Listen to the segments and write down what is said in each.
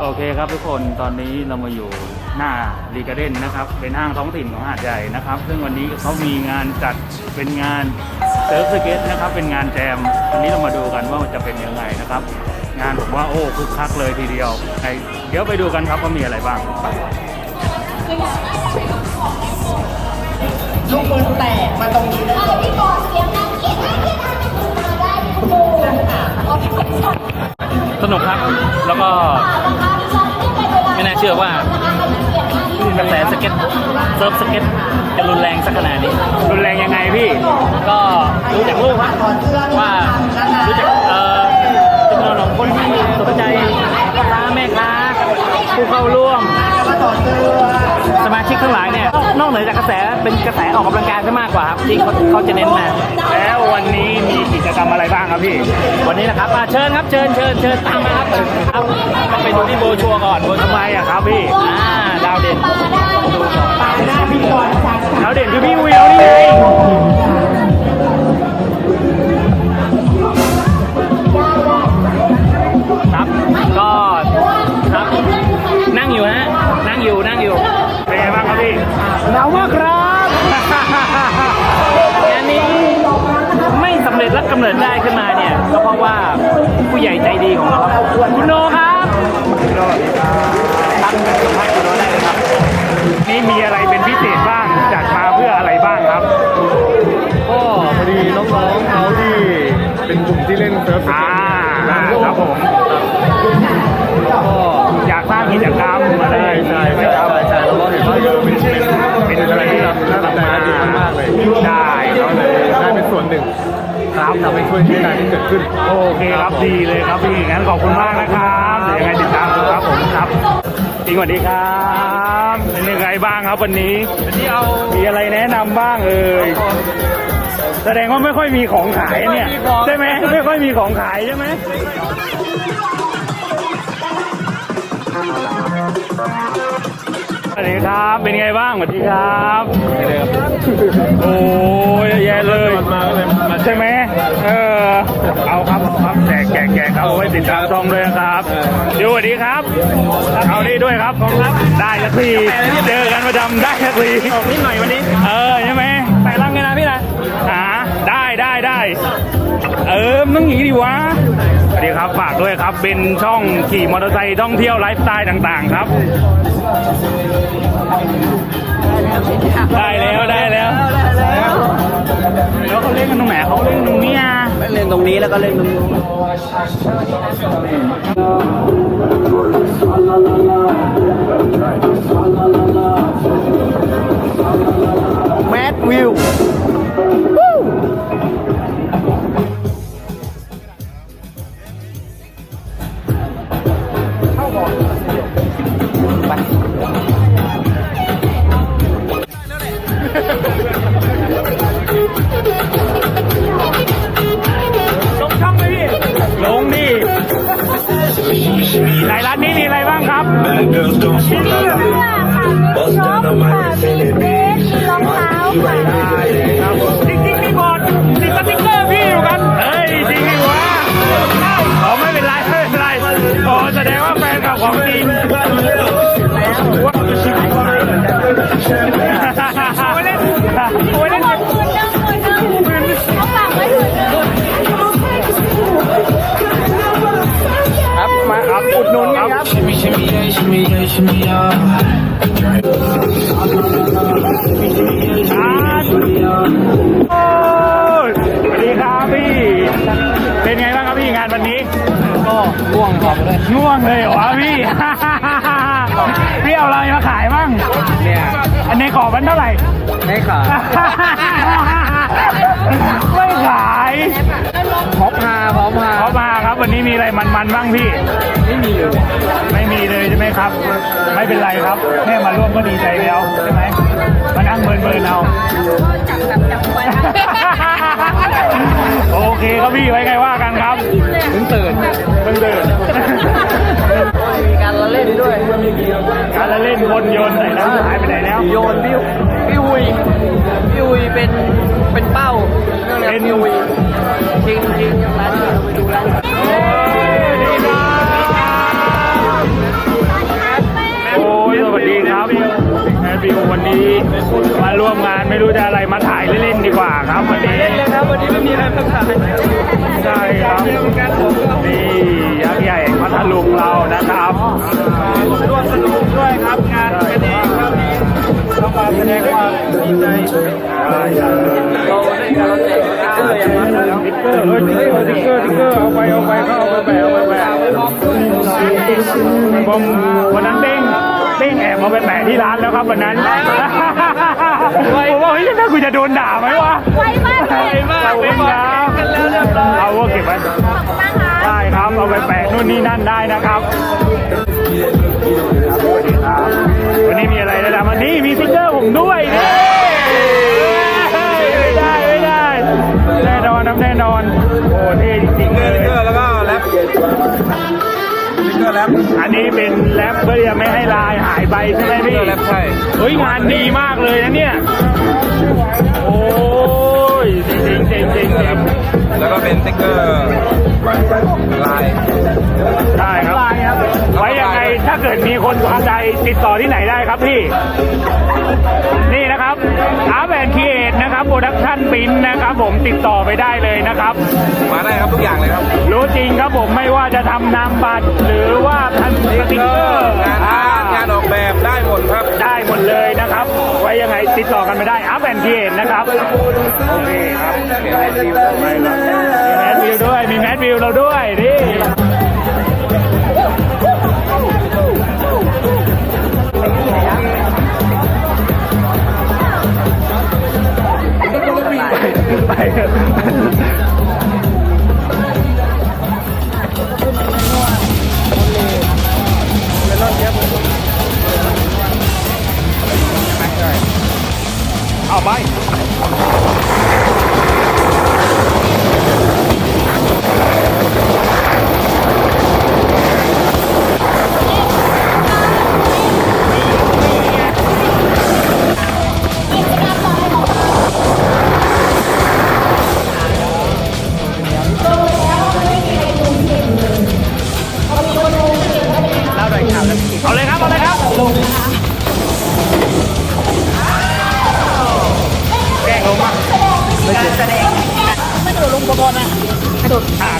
โอเคครับทุกคนตอนนี้เรามาอยู่หน้ารีการ์เด้นนะครับ เป็นห้างท้องถิ่นของหาดใหญ่นะครับ ซึ่งวันนี้เขามีงานจัดเป็นงานเซิร์ฟสเก็ตนะครับ เป็นงานแจมวันนี้เรามาดูกันว่ามันจะเป็นยังไงนะครับ งานผมว่าโอ้คึกคักเลยทีเดียวไงเดี๋ยวไปดูกันครับว่ามีอะไรบ้างลูกปืนแตกมาตรงนี้เลย นุกครับ แล้วก็ไม่น่าเชื่อว่ากระแสสเก็ตเซิร์ฟสเก็ตจะรุนแรงสักขนาดนี้ รุนแรงยังไงพี่ ก็รู้จากรูปครับว่ารู้จักเอ่อจำนวนของคนที่สนใจพ่อค้าแม่ค้าผู้เข้าร่วม สมาชิกทั้งหลายเนี่ย นอกเหนือจากกระแส เป็นกระแสออกกำลังกายซะมากกว่าครับที่เขาเขาจะเน้นมาแล้ววันนี้มีกิจกรรมอะไรบ้างครับพี่ วันนี้นะครับอะเชิญครับเชิญเชิญเชิญตามมาครับครับต้องไปดูที่โบชัวร์ก่อนโบชัทำวร์ไมอะครับพี่อ่าดาวเด่นดูก่อน ผู้ใหญ่ใจดีของเราครับคุณโนครับครับให้คุณโนได้เลยครับ นี่มีอะไรเป็นพิเศษบ้างจัดมาเพื่ออะไรบ้างครับ ก็พอดีน้องๆเขาที่เป็นกลุ่มที่เล่นเซิร์ฟอ่าครับผมำให้ช่วยที่การที่เกิดขึ้น โอเคครับดีเลยครับพี่งั้นขอบคุณมากนะครับเดี๋ยวยังไงติดตามดูครับผมครับจริงสวัสดีครับเป็นยังไงบ้างครับวันนี้วันนี้เอามีอะไรแนะนำบ้างเอ่ยแสดงว่าไม่ค่อยมีของขายเนี่ยใช่ไหมไม่ค่อยมีของขายใช่ไหมส วัสดีครับ เป็นไงบ้างสวัสดีครับ โอ้ยแย่เลยมาก็เลยมาใช่ไหมเออเอาครับเอาครับแจกแจกแจกเอาไว้ติดตามชมเลยนะครับเดี๋ยวสวัสดีครับ เอานี่ด้วยครับของครับ ได้สักทีเจอกันประจำได้สักทีออกนิดหน่อยวันนี้ เออใช่ไหม ได้ได้ได้เออมันต้องอย่างนี้ดิวะสวัสดีครับฝากด้วยครับ เป็นช่องขี่มอเตอร์ไซค์ท่องเที่ยวไลฟ์สไตล์ต่างๆครับ ได้แล้วได้แล้วแล้วเขาเล่นกันตรงไหนเขาเล่นตรงเนี้ยเล่นตรงนี้แล้วก็เล่นตรงนี้แมดวิว girls don't fall out. Bust down on my wrist and it big. My right nigga. Shimmy, yeah, shimmy, yeah. โอ้ยสวัสดีครับพี่เป็นไงบ้างครับพี่งานวันนี้ก็ง่วงก่อนเลยง่วงเลยเหรอพี่ พี่เอาอะไรมาขายบ้างเนี่ย อันในขอมันเท่าไหร่ ไม่ขา ไม่ขายพร้อมพาพร้อมพาเขามาครับ วันนี้มีอะไรมันๆบ้างพี่ ไม่มีเลยไม่มีเลยใช่ไหมครับ ไม่เป็นไรครับแค่มาร่วมก็ดีใจแล้วใช่ไหมมานั่งเบิร์นๆเอาโอเคครับพี่ไว้ไงว่ากันครับเพิ่งตื่นเพิ่งเดินมีการละเล่นด้วยการละเล่นคนโยนไหนแล้วหายไปไหนแล้วโยนพี่พี่อุยพี่อุยเป็น เป็นเป้าเป็นวีจริงจริงยังร้านเราไปดูร้านโอ้ยสวัสดีครับแอนวิววันนี้มาร่วมงานไม่รู้จะอะไรมาถ่ายเล่นๆดีกว่าครับวันนี้เล่นเลครับวันนี้ไม่มีอะไรมาถ่ายใช่ครับนี่ยักษ์ใหญ่มาทะลุเรานะครับร่วมสนุกด้วยครับงานกันเอง ต้องมาแสดงความดีใจเราได้การแจกสติ๊กเกอร์อย่างนั้นแล้วติ๊กเกอร์เฮ้ยติ๊กเกอร์ติ๊กเกอร์เอาไปเอาไปเข้าเอาไปแปะเอาไปแปะผมวันนั้นเด้งเด้งแอบเอาไปแปะที่ร้านแล้วครับวันนั้นผมว่าเฮ้ยน่ากูจะโดนด่าไหมวะไวมากเลยมากเด้งนะเอาว่าเก็บไว้ได้ครับเอาไปแปะนู่นนี่นั่นได้นะครับ มีสติ๊กเกอร์ผมด้วยนี่ไม่ได้ไม่ได้ แน่นอนนะแน่นอนโอ้เท่จริงๆเลยแล้วก็แรปสติ๊กเกอร์แรปอันนี้เป็นแรปเพื่อจะไม่ให้ลายหายไปใช่ไหมพี่แรปใช่ เฮ้ยงานดีมากเลยนะเนี่ย โอ้ยเจ๋งเจ๋งเจ๋งเจ๋งแล้วก็เป็นสติ๊กเกอร์ลาย ได้ครับ ไว้ยังไงถ้าเกิดมีคนสนใจ ติดต่อที่ไหนได้ครับพี่ นี่นะครับอาร์แอนคีเอทนะครับโปรดักชั่นปินนะครับผมติดต่อไปได้เลยนะครับ มาได้ครับทุกอย่างเลยครับ รู้จริงครับผมไม่ว่าจะทำนามบัตรหรือว่าทำสติ๊กเกอร์งานอาร์ตงานออกแบบได้หมดครับ ได้หมดเลยนะครับ ไว้ยังไงติดต่อกันไปได้อาร์แอนคีเอทนะครับ โอเคครับมีแมสวิวด้วยมีแมสวิวเราด้วยนี่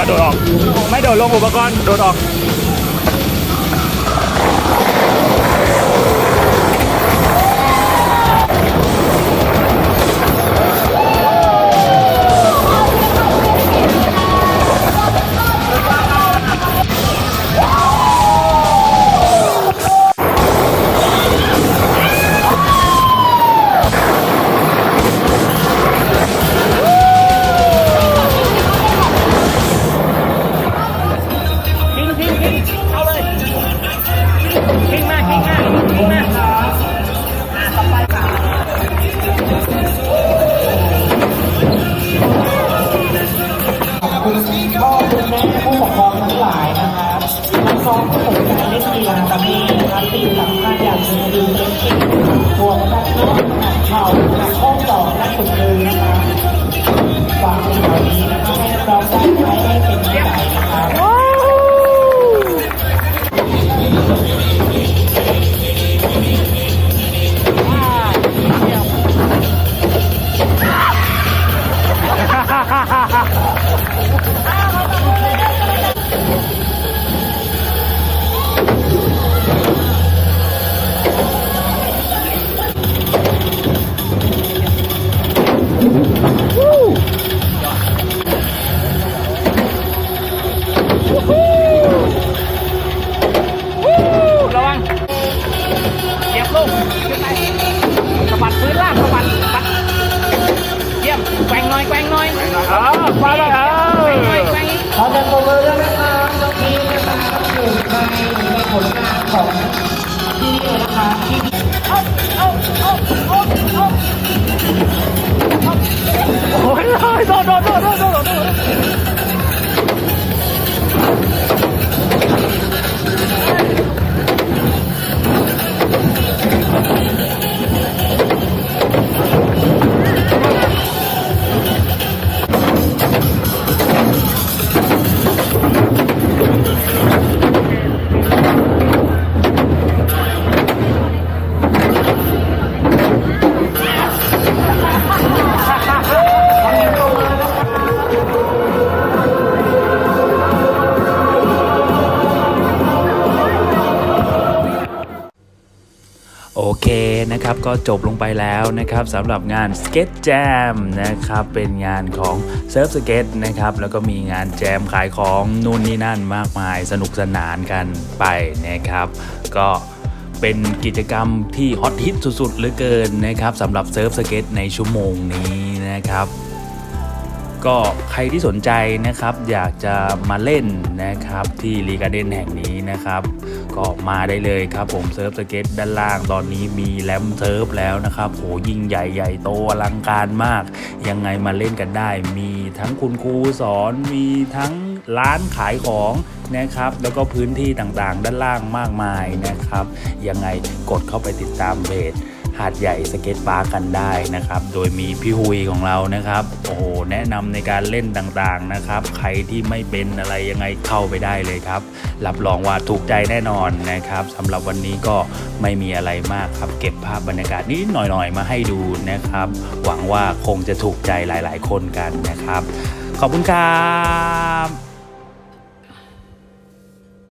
กระโดดออก ไม่โดดลงอุปกรณ์โดดออก ศอกนักฝึกเดิน อยเออมาเลยเออแกว่งหน่อแต่งอีกขอจะโปรโมทด้วยนะครับน้องพีนะครับอยู่ในในผลงานของที่นี่นะครับที่โอ้ยโดดโดดโดดโดดโดดโดด นะครับก็จบลงไปแล้วนะครับสำหรับงาน Skate Jam นะครับเป็นงานของ Surf Skate นะครับแล้วก็มีงานแจมขายของนู่นนี่นั่นมากมายสนุกสนานกันไปนะครับ ก็เป็นกิจกรรมที่ฮอตฮิตสุดๆเหลือเกินนะครับสำหรับเซิร์ฟสเก็ตในชั่วโมงนี้นะครับ ก็ใครที่สนใจนะครับอยากจะมาเล่นนะครับที่รีการ์เดนแห่งนี้นะครับ ก็มาได้เลยครับผมเซิร์ฟสเก็ตด้านล่างตอนนี้มีแรมเซิร์ฟแล้วนะครับโหยิ่งใหญ่ใหญ่โตอลังการมาก ยังไงมาเล่นกันได้ มีทั้งคุณครูสอนมีทั้งร้านขายของนะครับ แล้วก็พื้นที่ต่างๆ ด้านล่างมากมายนะครับ ยังไงกดเข้าไปติดตามเพจ หาดใหญ่สเก็ตปาร์กกันได้นะครับ โดยมีพี่ฮุยของเรานะครับ โอ้โห แนะนำในการเล่นต่างๆนะครับ ใครที่ไม่เป็นอะไรยังไงเข้าไปได้เลยครับ รับรองว่าถูกใจแน่นอนนะครับสำหรับวันนี้ก็ไม่มีอะไรมากครับ เก็บภาพบรรยากาศนิดหน่อยๆ มาให้ดูนะครับ หวังว่าคงจะถูกใจหลาย ๆ คนกันนะครับ ขอบคุณครับ